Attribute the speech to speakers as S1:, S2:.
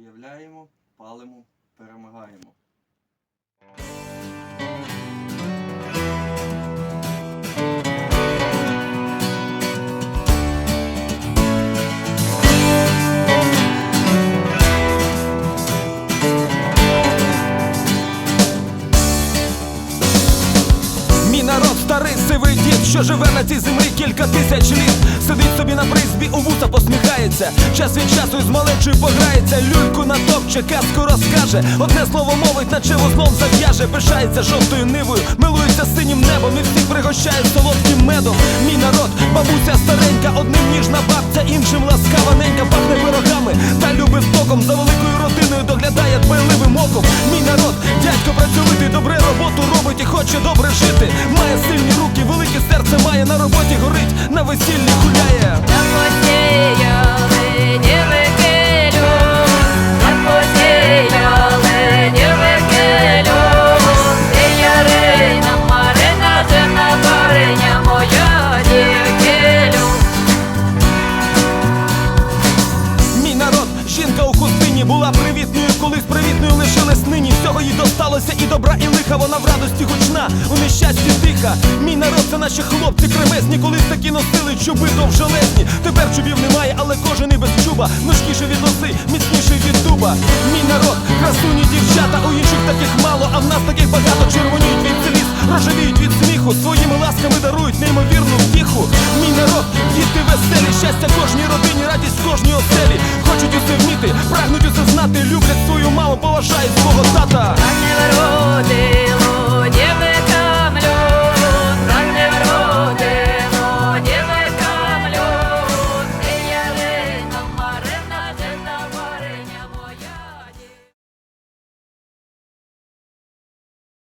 S1: Уявляємо, палимо, перемагаємо.
S2: Старий сивий дід, що живе на цій землі кілька тисяч літ. Сидить собі на призбі, у вуса посміхається. Час від часу із малечою пограється. Люльку натопче, казку розкаже. Одне слово мовить, наче вузлом зав'яже. Пишається жовтою нивою, милується синім небом і всіх пригощає солодким медом. Мій народ, бабуся старенька, одним ніжна бабця, іншим ласкава ненька, пахне пирогами та любить током. За великою родиною доглядає дбайливим оком. Мій народ, дядько працьовитий, добре роботу робить і хоче добре жити. Має горить, на весіллі гуляє. Була колись привітною лишилась нині. Всього їй досталося і добра, і лиха. Вона в радості гучна, у нещасті тиха. Мій народ, це наші хлопці кремезні, колись такі носили чуби довжелезні. Тепер чубів немає, але кожен і без чуба. Ножкіше від носи, міцніший від дуба. Мій народ, красуні дівчата, у інших таких мало, а в нас таких багато червоніють від сліз, рожевіють від сміху. Своїми ласками дарують неймовірну втіху. Мій народ, діти веселі, щастя кожній родині, радість кожній оселі. Хочуть усе прагнуть усе знати, люблять свою маму, поважають свого тата.